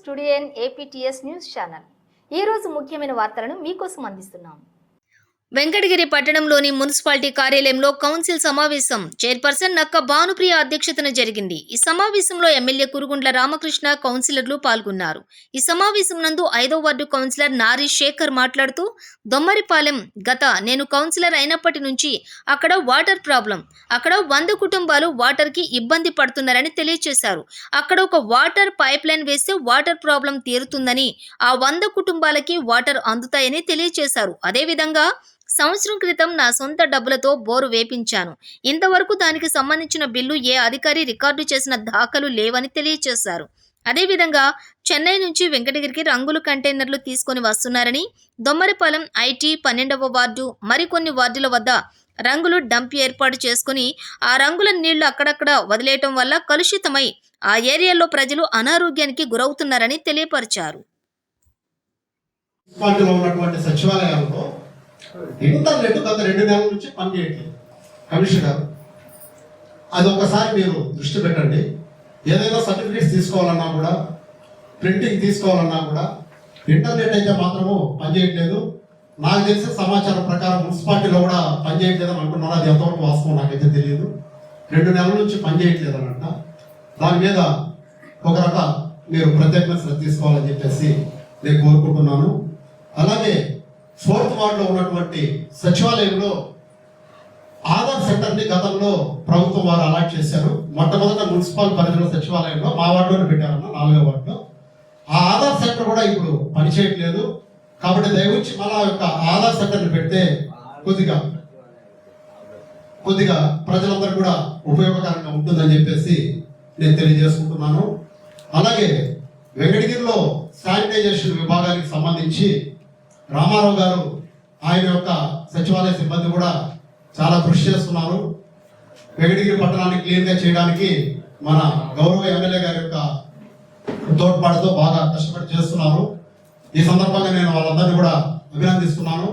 Studio APTS news channel. ఈ రోజు ముఖ్యమైన వార్తలను మీకోసం అందిస్తున్నాం. వెంకటగిరి పట్టణంలోని మున్సిపాలిటీ కార్యాలయంలో కౌన్సిల్ సమావేశం. చైర్పర్సన్ నక్క భానుప్రియ అధ్యక్షతన జరిగింది. ఈ సమావేశంలో ఎమ్మెల్యే కురుగుండ్ల రామకృష్ణ కౌన్సిలర్లు పాల్గొన్నారు. ఈ సమావేశం నందు ఐదో వార్డు కౌన్సిలర్ నారి శేఖర్ మాట్లాడుతూ దొమ్మరిపాలెం గత నేను కౌన్సిలర్ అయినప్పటి నుంచి అక్కడ వాటర్ ప్రాబ్లం. అక్కడ వంద కుటుంబాలు వాటర్కి ఇబ్బంది పడుతున్నారని తెలియజేశారు అక్కడ ఒక వాటర్ పైప్ లైన్ వేస్తే వాటర్ ప్రాబ్లం తీరుతుందని ఆ వంద కుటుంబాలకి వాటర్ అందుతాయని తెలియజేశారు అదేవిధంగా సంవత్సరం క్రితం నా సొంత డబ్బులతో బోరు వేపించాను. ఇంతవరకు దానికి సంబంధించిన బిల్లు ఏ అధికారి రికార్డు చేసిన దాఖలు లేవని తెలియజేశారు అదేవిధంగా చెన్నై నుంచి వెంకటగిరికి రంగులు కంటైనర్లు తీసుకొని వస్తున్నారని దొమ్మరిపాలెం ఐటీ పన్నెండవ వార్డు మరికొన్ని వార్డుల వద్ద రంగులు డంప్ ఏర్పాటు చేసుకుని ఆ రంగుల నీళ్ళు అక్కడక్కడ వదిలేయటం వల్ల కలుషితమై ఆ ఏరియాలో ప్రజలు అనారోగ్యానికి గురవుతున్నారని తెలియపరిచారు. మున్సిపాలిటీలో ఉన్నటువంటి సచివాలయాల్లో ఇంటర్నెట్ గత రెండు నెలల నుంచి పనిచేయట్లేదు కమిషనర్ అది ఒకసారి మీరు దృష్టి పెట్టండి. ఏదైనా సర్టిఫికేట్స్ తీసుకోవాలన్నా కూడా ప్రింటింగ్ తీసుకోవాలన్నా కూడా ఇంటర్నెట్ అయితే మాత్రము పనిచేయట్లేదు నాకు తెలిసిన సమాచారం ప్రకారం మున్సిపాలిటీలో కూడా పనిచేయట్లేదు అని అది ఎంతవరకు వాస్తవం నాకైతే తెలియదు రెండు నెలల నుంచి పనిచేయట్లేదు అనంట దాని మీద ఒక రక మీరు ప్రత్యేకమైన శ్రద్ధ తీసుకోవాలని చెప్పేసి నేను కోరుకుంటున్నాను. అలాగే ఫోర్త్ వార్డులో ఉన్నటువంటి సచివాలయంలో ఆధార్ సెంటర్ని గతంలో ప్రభుత్వం వారు అలాట్ చేశారు. మొట్టమొదట మున్సిపల్ పరిధిలో సచివాలయంలో మా వార్డులోనే పెట్టారన్న నాలుగో వార్డులో. ఆ ఆధార్ సెంటర్ కూడా ఇప్పుడు పనిచేయట్లేదు. కాబట్టి దయవుంచి మళ్ళా యొక్క ఆధార్ సెంటర్ని పెడితే కొద్దిగా కొద్దిగా ప్రజలందరూ కూడా ఉపయోగకరంగా ఉంటుందని చెప్పేసి నేను తెలియజేసుకుంటున్నాను. అలాగే వెంకటగిరిలో శానిటైజేషన్ విభాగానికి సంబంధించి రామారావు గారు ఆయన యొక్క సచివాలయ సిబ్బంది కూడా చాలా కృషి చేస్తున్నారు. వెంకటగిరి పట్టణాన్ని క్లీన్గా చేయడానికి మన గౌరవ ఎమ్మెల్యే గారి యొక్క తోడ్పాటుతో బాగా కష్టపడి చేస్తున్నారు. ఈ సందర్భంగా నేను వాళ్ళందరినీ కూడా అభినందిస్తున్నాను.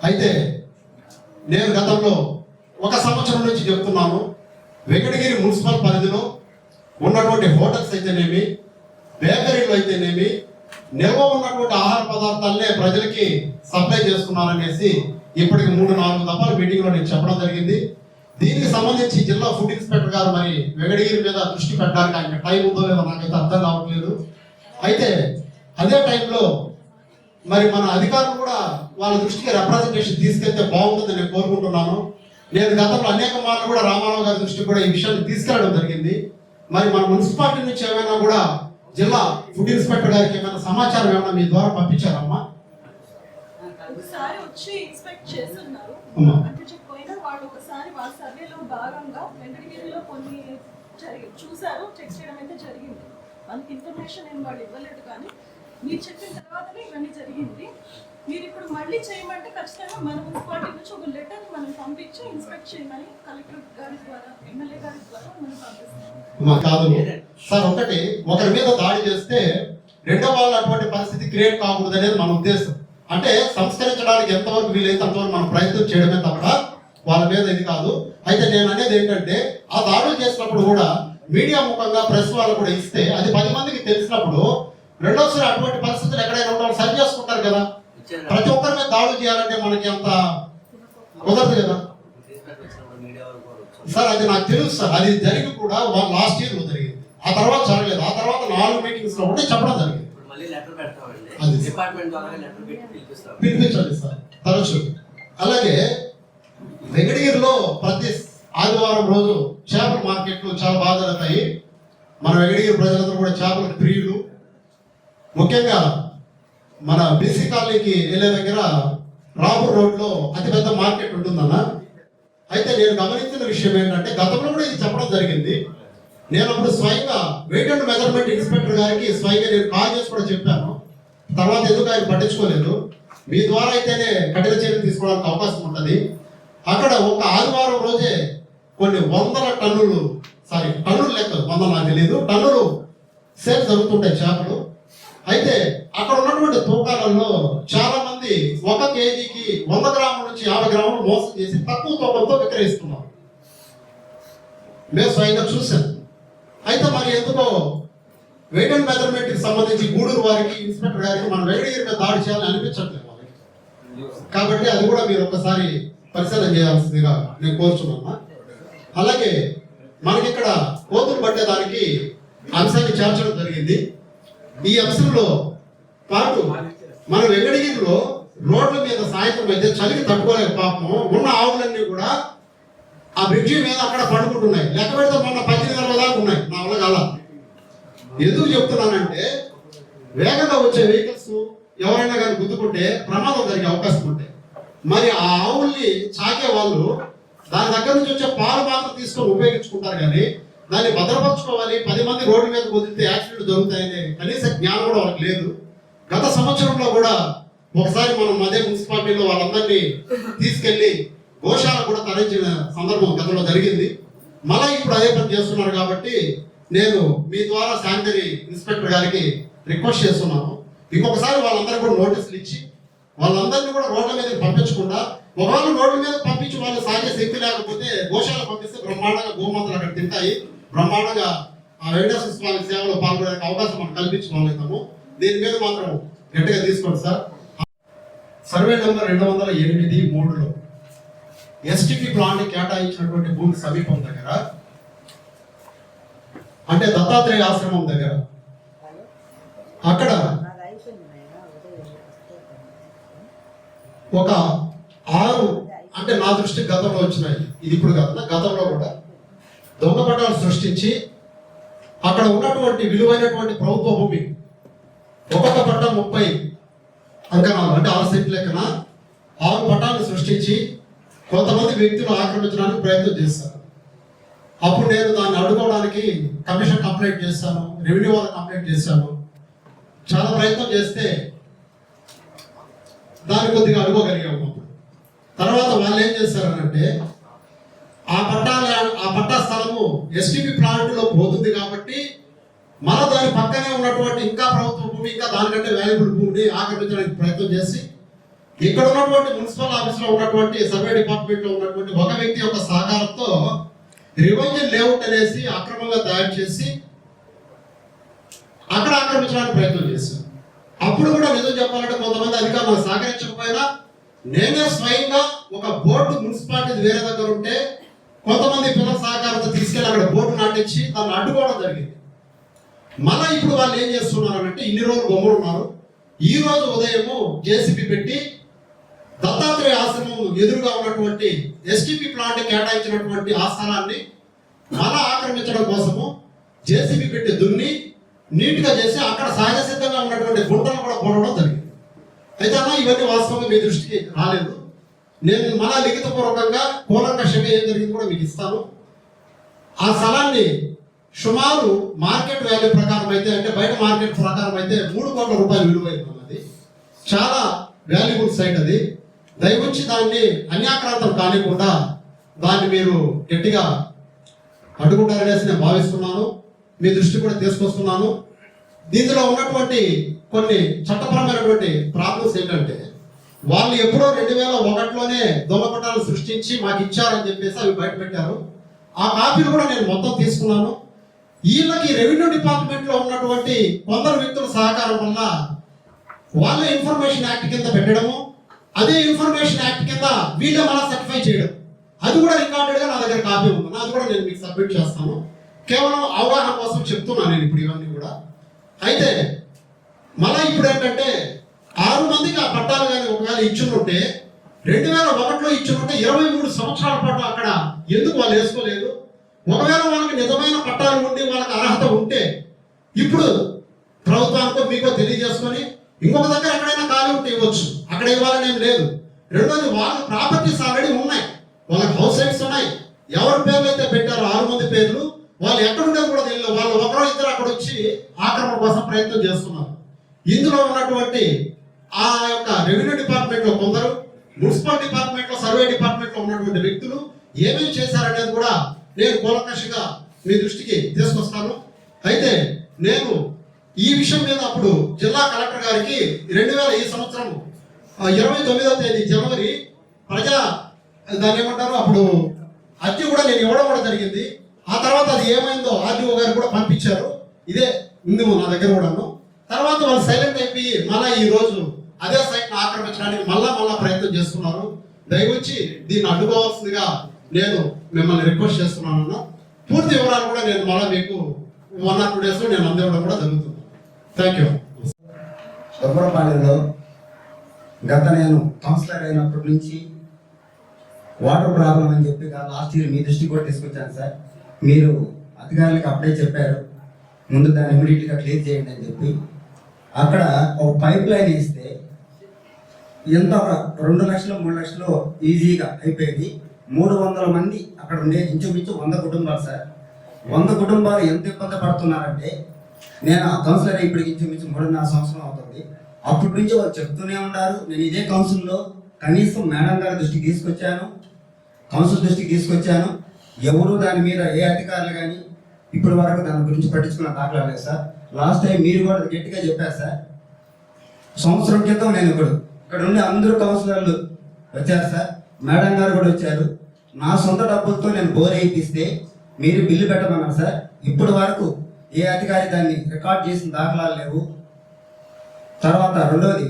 అయితే నేను గతంలో ఒక సంవత్సరం నుంచి చెప్తున్నాను వెంకటగిరి మున్సిపల్ పరిధిలో ఉన్నటువంటి హోటల్స్ అయితేనేమి బేకరీలు అయితేనేమి నిల్వ ఉన్న ప్రజలకి సప్లై చేస్తున్నారనేసి ఇప్పటికి మూడు నాలుగు దఫాలు మీటింగ్లో నేను చెప్పడం జరిగింది. దీనికి సంబంధించి జిల్లా ఫుడ్ ఇన్స్పెక్టర్ గారు మరి వెంకటగిరి మీద దృష్టి పెట్టడానికి ఆయన టైం ఉందో లేదో నాకైతే అర్థం కావట్లేదు. అయితే అదే టైంలో మరి మన అధికారులు కూడా వాళ్ళ దృష్టికి రిప్రజెంటేషన్ తీసుకెళ్తే బాగుంటుందని నేను కోరుకుంటున్నాను. నేను గతంలో అనేక మార్లు కూడా రామారావు గారి దృష్టికి కూడా ఈ విషయాన్ని తీసుకెళ్ళడం జరిగింది. మరి మన మున్సిపాలిటీ నుంచి ఏమైనా కూడా జిల్లా ఫుడ్ ఇన్స్పెక్టర్ గారికి ఏమైనా సమాచారం ఏమైనా మీ ద్వారా పంపించారమ్మా? ఒకసారి వచ్చి ఇన్స్పెక్ట్ చేస్తున్నారు. అమ్మా. అంటే చెప్పిపోయినా వాళ్ళు ఒకసారి వాళ్ళ సర్వేలో భాగంగా వెంకటగిరిలో కొన్ని జరిగి చూసారు చెక్ చేయడం అయితే జరిగింది. మనకి ఇన్ఫర్మేషన్ ఏం వాళ్ళు ఇవ్వలేదు కానీ మీరు చెప్పిన తర్వాతనే ఇవన్నీ జరిగింది. మీరు ఇప్పుడు మళ్ళీ చేయమంటే ఖచ్చితంగా మన మున్సిపాలిటీ నుంచి ఒక లెటర్ మనం పంపించి ఇన్స్పెక్ట్ చేయమని కలెక్టర్ గారి ద్వారా ఎమ్మెల్యే గారి ద్వారా మనం పంపిస్తాం కాదు. సార్ ఒకటి ఒకరి మీద దాడి చేస్తే రెండో వాళ్ళు అటువంటి పరిస్థితి క్రియేట్ కాకూడదు అనేది మన ఉద్దేశం. అంటే సంస్కరించడానికి ఎంతవరకు వీలైతే అంతవరకు మనం ప్రయత్నం చేయడమే తప్ప వాళ్ళ మీద ఇది కాదు. అయితే నేను అనేది ఏంటంటే ఆ దాడులు చేసినప్పుడు కూడా మీడియా ముఖంగా ప్రెస్ వాళ్ళు కూడా ఇస్తే అది పది మందికి తెలిసినప్పుడు రెండోసారి అటువంటి పరిస్థితులు ఎక్కడైనా ఉండాలి సరి చేసుకుంటారు కదా. ప్రతి ఒక్కరి మీద దాడులు చేయాలంటే మనకి అంత కుదరదు కదా. సార్ అది నాకు తెలుసు సార్. అది జరిగి కూడా లాస్ట్ ఇయర్ జరిగింది. ఆ తర్వాత జరగలేదు. ఆ తర్వాత నాలుగు మీటింగ్స్లో ఉంటే చెప్పడం జరిగింది ఇప్పుడు మళ్ళీ లెటర్ పెడతామండి అది. పిలిపించండి సార్ తరచు అలాగే వెంకటగిరిలో ప్రతి ఆదివారం రోజు చేపల మార్కెట్లు చాలా బాగా జరుగుతాయి. మన వెంకటగిరి ప్రజలందరూ కూడా చేపల ప్రియులు. ముఖ్యంగా మన బీసీ కాలనీకి వెళ్ళే దగ్గర రాపూర్ రోడ్లో అతిపెద్ద మార్కెట్ ఉంటుందన్న. అయితే నేను గమనించిన విషయం ఏంటంటే గతంలో కూడా ఇది చెప్పడం జరిగింది. నేను అప్పుడు స్వయంగా వెయిట్ అండ్ మెజర్మెంట్ ఇన్స్పెక్టర్ గారికి స్వయంగా నేను కాల్ చేసి కూడా చెప్పాను. తర్వాత ఎందుకు ఆయన పట్టించుకోలేదు? మీ ద్వారా అయితేనే కఠిన చర్యలు తీసుకోవడానికి అవకాశం ఉంటుంది. అక్కడ ఒక ఆదివారం రోజే కొన్ని వందల టన్నులు సారీ టన్నులు లెక్క వంద నాకు తెలియదు టన్నులు సేల్ జరుగుతుంటాయి చేపలు. అయితే అక్కడ ఉన్నటువంటి తూకాలలో చాలా మంది ఒక కేజీకి వంద గ్రాముల నుంచి యాభై గ్రాములు మోసం చేసి తక్కువ తూకంతో వెయిట్ అండ్ మెజర్మెంట్కి సంబంధించి గూడూరు వారికి ఇన్స్పెక్టర్ గారికి మనం వెంకటగిరి మీద దాడి చేయాలని అనిపించట్లేదు వాళ్ళకి. కాబట్టి అది కూడా మీరు ఒకసారి పరిశీలన చేయాల్సిందిగా నేను కోరుచున్నాను. అలాగే మనకి ఇక్కడ కోతులు పట్టేదానికి అంశాన్ని చేర్చడం జరిగింది. ఈ అంశంలో పాటు మన వెంకటగిరిలో రోడ్ల మీద సాయంత్రం అయితే చలికి తట్టుకోలేక పాపం ఉన్న ఆవులన్నీ కూడా ఆ బ్రిడ్జి మీద అక్కడ పడుకుంటున్నాయి. లెక్క పెడితే మొన్న పద్దెనిమిది దాకా ఉన్నాయి. నా వల్ల కాల ఎందుకు చెప్తున్నానంటే వేగంగా వచ్చే వెహికల్స్ ఎవరైనా కానీ గుద్దుకుంటే ప్రమాదం జరిగే అవకాశం ఉంటాయి. మరి ఆ ఆవుల్ని చాకే వాళ్ళు దాని దగ్గర నుంచి వచ్చే పాలు మాత్రం తీసుకొని ఉపయోగించుకుంటారు కానీ దాన్ని భద్రపరచుకోవాలి. పది మంది రోడ్డు మీద కుదిరితే యాక్సిడెంట్ జరుగుతాయనే కనీస జ్ఞానం కూడా వాళ్ళకి లేదు. గత సంవత్సరంలో కూడా ఒకసారి మనం అదే మున్సిపాలిటీలో వాళ్ళందరినీ తీసుకెళ్ళి గోశాల కూడా తరలించిన సందర్భం గతంలో జరిగింది. మళ్ళీ ఇప్పుడు అదే పని చేస్తున్నారు కాబట్టి నేను మీ ద్వారా శానిటరీ ఇన్స్పెక్టర్ గారికి రిక్వెస్ట్ చేస్తున్నాను. ఇంకొకసారి వాళ్ళందరూ కూడా నోటీసులు ఇచ్చి వాళ్ళందరినీ కూడా రోడ్ల మీద పంపించకుండా ఒకవేళ రోడ్ల మీద పంపించి వాళ్ళు సాగే శక్తి లేకపోతే గోశాల పంపిస్తే బ్రహ్మాండంగా గోమాతలు అక్కడ తింటాయి. బ్రహ్మాండంగా ఆ వెంకటేశ్వర స్వామి సేవలో పాల్గొనే అవకాశం మనం కల్పించుకోగలుగుతాము దీని మీద మాత్రం గట్టిగా తీసుకోండి సార్. సర్వే నెంబర్ రెండు వందల ఎనిమిది మూడులో ఎస్టిపి ప్లాంట్ కేటాయించినటువంటి భూమి సమీపం దగ్గర అంటే దత్తాత్రేయ ఆశ్రమం దగ్గర. అక్కడ ఒక ఆరు అంటే నా దృష్టి గతంలో వచ్చినాయి. ఇది ఇప్పుడు కాదు గతంలో కూడా. దొంగ పటాలు సృష్టించి అక్కడ ఉన్నటువంటి విలువైనటువంటి ప్రభుత్వ భూమి ఒక్కొక్క పట్టం ముప్పై అంకణాలు అంటే ఆరు సెంట్ లెక్కన ఆరు పటాలు సృష్టించి కొంతమంది వ్యక్తులు ఆక్రమించడానికి ప్రయత్నం చేస్తారు. అప్పుడు నేను దాన్ని అడుగుకోవడానికి కమిషన్ కంప్లైంట్ చేశాను రెవెన్యూ వాళ్ళకి కంప్లైంట్ చేశాను. చాలా ప్రయత్నం చేస్తే దాన్ని కొద్దిగా అడుగుకోగలిగాము అప్పుడు తర్వాత వాళ్ళు ఏం చేశారనంటే ఆ పట్టా ఆ పట్టా స్థలము ఎస్టిపి ప్లాంట్లో పోతుంది కాబట్టి మన దాని పక్కనే ఉన్నటువంటి ఇంకా ప్రభుత్వ భూమి ఇంకా దానికంటే వాల్యుబుల్ భూమిని ఆక్రమించడానికి ప్రయత్నం చేసి ఇక్కడ ఉన్నటువంటి మున్సిపల్ ఆఫీస్లో ఉన్నటువంటి సర్వే డిపార్ట్మెంట్లో ఉన్నటువంటి ఒక వ్యక్తి యొక్క సహకారంతో రివెంజ్ లేఅవుట్ అనేసి అక్రమంగా తయారు చేసి అక్కడ ఆక్రమించడానికి ప్రయత్నం చేశారు. అప్పుడు కూడా నిజం చెప్పాలంటే కొంతమంది అధికారులు సహకరించకపోయినా నేనే స్వయంగా ఒక బోర్డు మున్సిపాలిటీ వేరే దగ్గర ఉంటే కొంతమంది పిల్లల సహకారంతో తీసుకెళ్ళి అక్కడ బోర్డు నాటించి దాన్ని అడ్డుకోవడం జరిగింది. మళ్ళీ ఇప్పుడు వాళ్ళు ఏం చేస్తున్నారు అంటే ఇన్ని రోజులు బొమ్మలు ఉన్నారు. ఈ రోజు ఉదయము జేసీబీ పెట్టి దత్తాత్రేయ ఆశ్రమం ఎదురుగా ఉన్నటువంటి ఎస్టీపీ ప్లాంట్ కేటాయించినటువంటి ఆ స్థలాన్ని మళ్ళా ఆక్రమించడం కోసము జేసీబీ పెట్టి దున్ని నీట్గా చేసి అక్కడ సహజ సిద్ధంగా ఉన్నటువంటి గుంటలు కూడా పోవడం జరిగింది. అయితే అన్న ఇవన్నీ వాస్తవంగా మీ దృష్టికి రాలేదు. నేను మళ్ళా లిఖితపూర్వకంగా కూలంకషంగా ఏం జరిగింది కూడా మీకు ఇస్తాను. ఆ స్థలాన్ని సుమారు మార్కెట్ వాల్యూ ప్రకారం అయితే అంటే బయట మార్కెట్ ప్రకారం అయితే మూడు కోట్ల రూపాయలు విలువైంది అన్నది చాలా వాల్యుబుల్ సైట్ అది. దయవుంచి దాన్ని అన్యాక్రాంతం కానికుండా దాన్ని మీరు గట్టిగా అడ్డుకుంటారనేసి నేను భావిస్తున్నాను. మీ దృష్టి కూడా తీసుకొస్తున్నాను. దీనిలో ఉన్నటువంటి కొన్ని చట్టపరమైనటువంటి ప్రాబ్లమ్స్ ఏంటంటే వాళ్ళు ఎప్పుడో రెండు వేల ఒకటిలోనే దొంగపటాలు సృష్టించి మాకు ఇచ్చారని చెప్పేసి అవి బయట పెట్టారు ఆ కాపీలు కూడా నేను మొత్తం తీసుకున్నాను. వీళ్ళకి రెవెన్యూ డిపార్ట్మెంట్లో ఉన్నటువంటి కొందరు వ్యక్తుల సహకారం వల్ల వాళ్ళ ఇన్ఫర్మేషన్ యాక్ట్ కింద పెట్టడము అదే ఇన్ఫర్మేషన్ యాక్ట్ కింద వీళ్ళు మళ్ళీ సర్టిఫై చేయడం. అది కూడా రికార్డెడ్గా నా దగ్గర కాపీ ఉంది. అది కూడా నేను మీకు సబ్మిట్ చేస్తాను. కేవలం అవగాహన కోసం చెప్తున్నాను నేను ఇప్పుడు ఇవన్నీ కూడా. అయితే మళ్ళీ ఇప్పుడు ఏంటంటే ఆరు మందికి ఆ పట్టాలు కానీ ఒకవేళ ఇచ్చుంటే రెండు వేల ఒకటిలో ఇచ్చుంటే ఇరవై మూడు సంవత్సరాల పాటు అక్కడ ఎందుకు వాళ్ళు వేసుకోలేదు? ఒకవేళ వాళ్ళకి నిజమైన పట్టాలు ఉండి వాళ్ళకి అర్హత ఉంటే ఇప్పుడు ప్రభుత్వానికో మీకో తెలియజేసుకొని ఇంకొక దగ్గర ఎక్కడైనా ఖాళీ ఉంటే ఇవ్వచ్చు. అక్కడ ఇవ్వాలని ఏం లేదు. రెండోది వాళ్ళ ప్రాపర్టీస్ ఆల్రెడీ ఉన్నాయి. వాళ్ళకి హౌస్ రైట్స్ ఉన్నాయి. ఎవరి పేర్లు అయితే పెట్టారో ఆరు మంది పేర్లు వాళ్ళు ఎక్కడ ఉండేది కూడా తెలియదు. వాళ్ళు ఒకరో ఇద్దరు అక్కడ వచ్చి ఆక్రమణ కోసం ప్రయత్నం చేస్తున్నారు. ఇందులో ఉన్నటువంటి ఆ యొక్క రెవెన్యూ డిపార్ట్మెంట్లో కొందరు మున్సిపల్ డిపార్ట్మెంట్లో సర్వే డిపార్ట్మెంట్లో ఉన్నటువంటి వ్యక్తులు ఏమేమి చేశారనేది కూడా నేను కూలంకషంగా మీ దృష్టికి తీసుకొస్తాను. అయితే నేను ఈ విషయం మీద అప్పుడు జిల్లా కలెక్టర్ గారికి రెండు వేల ఈ సంవత్సరం ఇరవై తొమ్మిదవ తేదీ జనవరి ప్రజా దాన్ని ఏమంటారు అప్పుడు అర్జీ కూడా నేను ఇవ్వడం కూడా జరిగింది. ఆ తర్వాత అది ఏమైందో ఆర్డీఓ గారు కూడా పంపించారు. ఇదే ఉంది నా దగ్గర కూడాను. తర్వాత వాళ్ళు సైలెంట్ అయిపోయి మళ్ళా ఈ రోజు అదే సైట్ ఆక్రమించడానికి మళ్ళా మళ్ళా ప్రయత్నం చేస్తున్నారు. దయవచ్చి దీన్ని అడ్డుకోవాల్సిందిగా నేను మిమ్మల్ని రిక్వెస్ట్ చేస్తున్నాను పూర్తి వివరాలు కూడా నేను మళ్ళీ మీకు వన్ ఆర్ టూ డేస్ నేను అందివ్వడం కూడా జరుగుతుంది. థ్యాంక్ యూ దుబ్బరపాలెంలో గత నేను కౌన్సిలర్ అయినప్పటి నుంచి వాటర్ ప్రాబ్లం అని చెప్పి లాస్ట్ ఇయర్ మీ దృష్టికి కూడా తీసుకొచ్చాను సార్. మీరు అధికారులకు అప్పుడే చెప్పారు. ముందు దాన్ని ఇమీడియట్గా క్లియర్ చేయండి అని చెప్పి. అక్కడ ఒక పైప్ లైన్ వేస్తే ఎంత ఒక రెండు లక్షలు మూడు లక్షలు ఈజీగా అయిపోయేది. మూడు వందల మంది అక్కడ ఉండే ఇంచుమించు వంద కుటుంబాలు సార్. వంద కుటుంబాలు ఎంత ఇబ్బంది పడుతున్నారంటే నేను ఆ కౌన్సిలర్ ఇప్పటికి ఇంచుమించు మూడున్నర సంవత్సరం అవుతుంది. అప్పటి నుంచి వాళ్ళు చెప్తూనే ఉన్నారు. నేను ఇదే కౌన్సిల్లో కనీసం మేడం గారి దృష్టికి తీసుకొచ్చాను. కౌన్సిల్ దృష్టికి తీసుకొచ్చాను. ఎవరు దాని మీద ఏ అధికారులు కానీ ఇప్పటి వరకు దాని గురించి పట్టించుకున్న దాఖలా లేదు సార్. లాస్ట్ టైం మీరు కూడా గట్టిగా చెప్పారు సార్. సంవత్సరం క్రితం నేను ఇప్పుడు ఇక్కడ ఉండే అందరూ కౌన్సిలర్లు వచ్చారు సార్. మేడం గారు కూడా వచ్చారు. నా సొంత డబ్బులతో నేను బోర్ వేయిస్తే మీరు బిల్లు పెట్టమన్నారు సార్. ఇప్పటి వరకు ఏ అధికారి దాన్ని రికార్డ్ చేసిన దాఖలాలు లేవు. తర్వాత రెండోది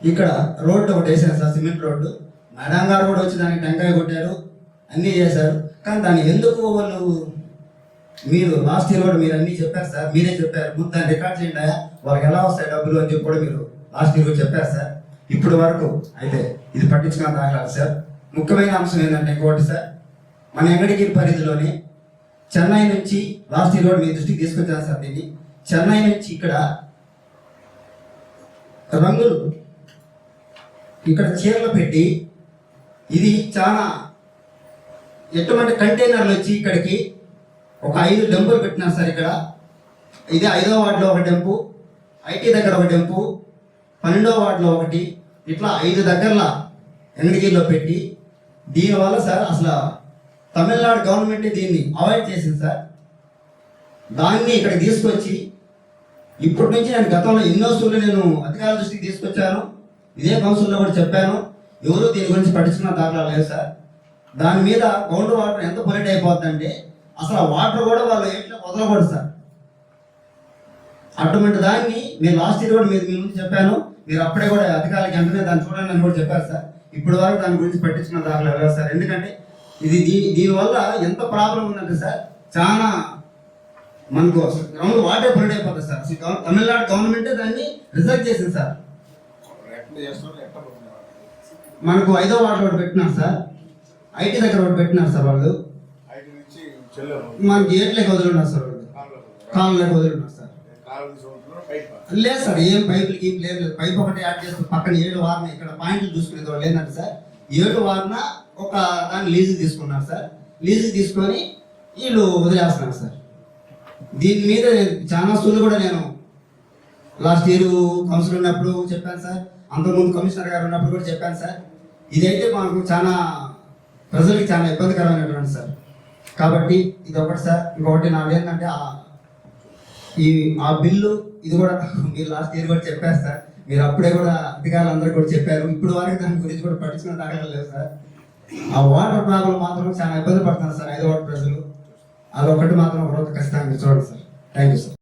ఇక్కడ రోడ్డు ఒకటి వేసారు సార్ సిమెంట్ రోడ్డు. మేడం గారు కూడా వచ్చి దానికి టెంకాయ కొట్టారు అన్నీ చేశారు. కానీ దాన్ని ఎందుకు వాళ్ళు మీరు లాస్ట్ ఇయర్ కూడా మీరు అన్నీ చెప్పారు సార్ మీరే చెప్పారు. ముందు దాన్ని రికార్డ్ చేయండి వాళ్ళకి ఎలా వస్తాయి డబ్బులు అని చెప్పి కూడా మీరు లాస్ట్ ఇయర్ కూడా చెప్పారు సార్. ఇప్పుడు వరకు అయితే ఇది పట్టించుకున్న దాఖలాలు సార్. ముఖ్యమైన అంశం ఏంటంటే ఇంకోటి సార్ మన ఎంగడిగిరి పరిధిలోనే చెన్నై నుంచి లాస్ట్ ఇయర్ మీ దృష్టికి తీసుకొచ్చాను సార్ దీన్ని. చెన్నై నుంచి ఇక్కడ రంగులు ఇక్కడ చీరలు పెట్టి ఇది చాలా ఎటువంటి కంటైనర్లు వచ్చి ఇక్కడికి ఒక ఐదు డెంపులు పెట్టినారు సార్ ఇక్కడ. ఇది ఐదో వార్డులో ఒక డెంపు ఐటీ దగ్గర ఒక డెంపు పన్నెండో వార్డులో ఒకటి ఇట్లా ఐదు దగ్గరలో ఎంగడిగిరిలో పెట్టి దీనివల్ల సార్ అసలు తమిళనాడు గవర్నమెంట్ దీన్ని అవాయిడ్ చేసింది సార్. దాన్ని ఇక్కడ తీసుకొచ్చి ఇప్పటి నుంచి నేను గతంలో ఎన్నో సూర్లు నేను అధికారుల దృష్టికి తీసుకొచ్చాను. ఇదే కౌన్సిల్లో కూడా చెప్పాను. ఎవరు దీని గురించి పట్టించుకున్న దాఖలా లేదు సార్. దాని మీద గ్రౌండ్ వాటర్ ఎంత పొలిట్ అయిపోతుందంటే అసలు ఆ వాటర్ కూడా వాళ్ళు ఏంటో వదలకూడదు సార్. అటువంటి దాన్ని మీరు లాస్ట్ ఇయర్ కూడా మీరు మీ ముందు చెప్పాను. మీరు అప్పుడే కూడా అధికారులకు వెంటనే దాన్ని చూడండి అని కూడా చెప్పారు సార్. ఇప్పుడు వరకు దాని గురించి పట్టించుకున్న దాఖలా లేదు సార్. ఎందుకంటే ఇది దీని దీనివల్ల ఎంత ప్రాబ్లం ఉందంటే సార్ చాలా మనకు గ్రౌండ్ వాటర్ పొలిట్ అయిపోతుంది సార్. అసలు తమిళనాడు గవర్నమెంటే దాన్ని రిజర్వ్ చేసింది సార్. మనకు ఐదో వాటర్ ఒకటి పెట్టినారు సార్. ఐటీ దగ్గర ఒకటి పెట్టినారు సార్ వాళ్ళు. మనకి ఏట్లేక వదిలిన్నారు సార్ వాళ్ళు. కాళ్ళకి వదిలిన్నారు సార్. లేదు సార్ ఏం పైపులకి ఏం లేదు. లేదు. పైప్ ఒకటి యాడ్ చేస్తే పక్కన ఏడు వారిన ఇక్కడ పాయింట్లు చూసుకునేది వాళ్ళు ఏంటంటే సార్. ఏడు వారిన ఒక దాన్ని లీజు తీసుకున్నారు సార్. లీజు తీసుకొని వీళ్ళు వదిలేస్తున్నారు సార్. దీని మీద చాలా సూళ్ళు కూడా నేను లాస్ట్ ఇయర్ కౌన్సిల్ ఉన్నప్పుడు చెప్పాను సార్. అంతకుముందు కమిషనర్ గారు ఉన్నప్పుడు కూడా చెప్పాను సార్. ఇదైతే మాకు చాలా ప్రజలకి చాలా ఇబ్బందికరమైనటువంటి సార్. కాబట్టి ఇది ఒకటి సార్. ఇంకొకటి నాకు ఏంటంటే ఆ ఈ ఆ బిల్లు ఇది కూడా మీరు లాస్ట్ ఇయర్ కూడా చెప్పారు సార్. మీరు అప్పుడే కూడా అధికారులు అందరూ కూడా చెప్పారు. ఇప్పుడు వరకు దాని గురించి కూడా పట్టించుకున్న దాఖలు లేదు సార్. ఆ వాటర్ ప్రాబ్లం మాత్రం చాలా ఇబ్బంది పడుతున్నారు సార్ ఐదు వాటర్ ప్రజలు. అదొకటి మాత్రం ఒక రోజు ఖచ్చితంగా చూడండి సార్. Thank you sir.